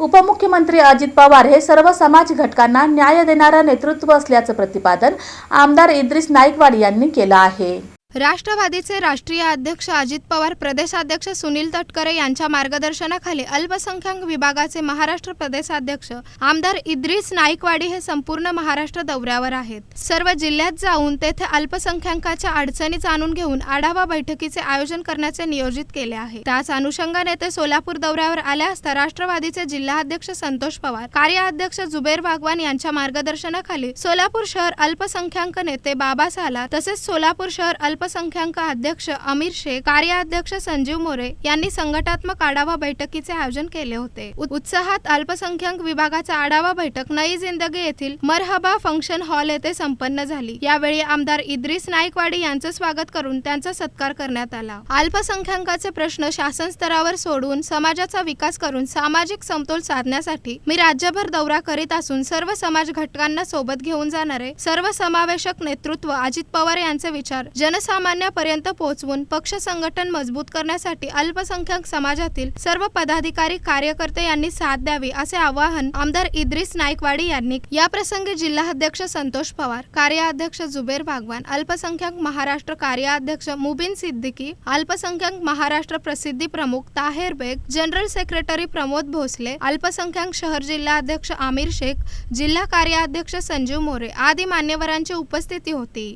उपमुख्यमंत्री अजित पवार हे सर्व समाज घटकांना न्याय देणारं नेतृत्व असल्याचं प्रतिपादन आमदार इद्रिस नाईकवाडी यांनी केलं आहे. राष्ट्रवादीचे राष्ट्रीय अध्यक्ष अजित पवार प्रदेशाध्यक्ष सुनील तटकरे यांच्या मार्गदर्शनाखाली अल्पसंख्याक विभागाचे महाराष्ट्र प्रदेशाध्यक्ष आमदार इद्रिस नाईकवाडी हे संपूर्ण महाराष्ट्र दौऱ्यावर आहेत. सर्व जिल्ह्यात जाऊन तेथे अल्पसंख्याकाच्या अडचणी जाणून घेऊन आढावा बैठकीचे आयोजन करण्याचे नियोजित केले आहे. त्याच अनुषंगाने ते सोलापूर दौऱ्यावर आले असता राष्ट्रवादीचे जिल्हाध्यक्ष संतोष पवार कार्याध्यक्ष जुबेर भागवान यांच्या मार्गदर्शनाखाली सोलापूर शहर अल्पसंख्याक नेते बाबा साला तसेच सोलापूर शहर अल्प अल्पसंख्याक अध्यक्ष अमीर शेख कार्याध्यक्ष संजीव मोरे यांनी संघटात्मक आढावा बैठकीचे आयोजन केले होते. उत्साहात अल्पसंख्याक विभागाचा आढावा बैठक नई जिंदगी येथील मरहबा फंक्शन हॉल येथे संपन्न झाली. यावेळी आमदार इद्रिस नाईकवाडी यांचं स्वागत करून त्यांचा सत्कार करण्यात आला. अल्पसंख्याकाचे प्रश्न शासन स्तरावर सोडून समाजाचा विकास करून सामाजिक समतोल साधण्यासाठी मी राज्यभर दौरा करीत असून सर्व समाज घटकांना सोबत घेऊन जाणारे सर्व समावेशक नेतृत्व अजित पवार यांचे विचार सर्वसामान्यापर्यंत पोहोचवून पक्ष संघटन मजबूत करण्यासाठी अल्पसंख्याक समाजातील सर्व पदाधिकारी कार्यकर्ते यांनी साथ द्यावी असे आवाहन आमदार इद्रिस नाईकवाडी यांनी या प्रसंगी जिल्हाध्यक्ष संतोष पवार कार्याध्यक्ष जुबेर भागवान अल्पसंख्याक महाराष्ट्र कार्याध्यक्ष मुबिन सिद्दीकी अल्पसंख्याक महाराष्ट्र प्रसिद्धी प्रमुख ताहेर बेग जनरल सेक्रेटरी प्रमोद भोसले अल्पसंख्याक शहर जिल्हाध्यक्ष आमिर शेख जिल्हा कार्याध्यक्ष संजीव मोरे आदी मान्यवरांची उपस्थिती होती.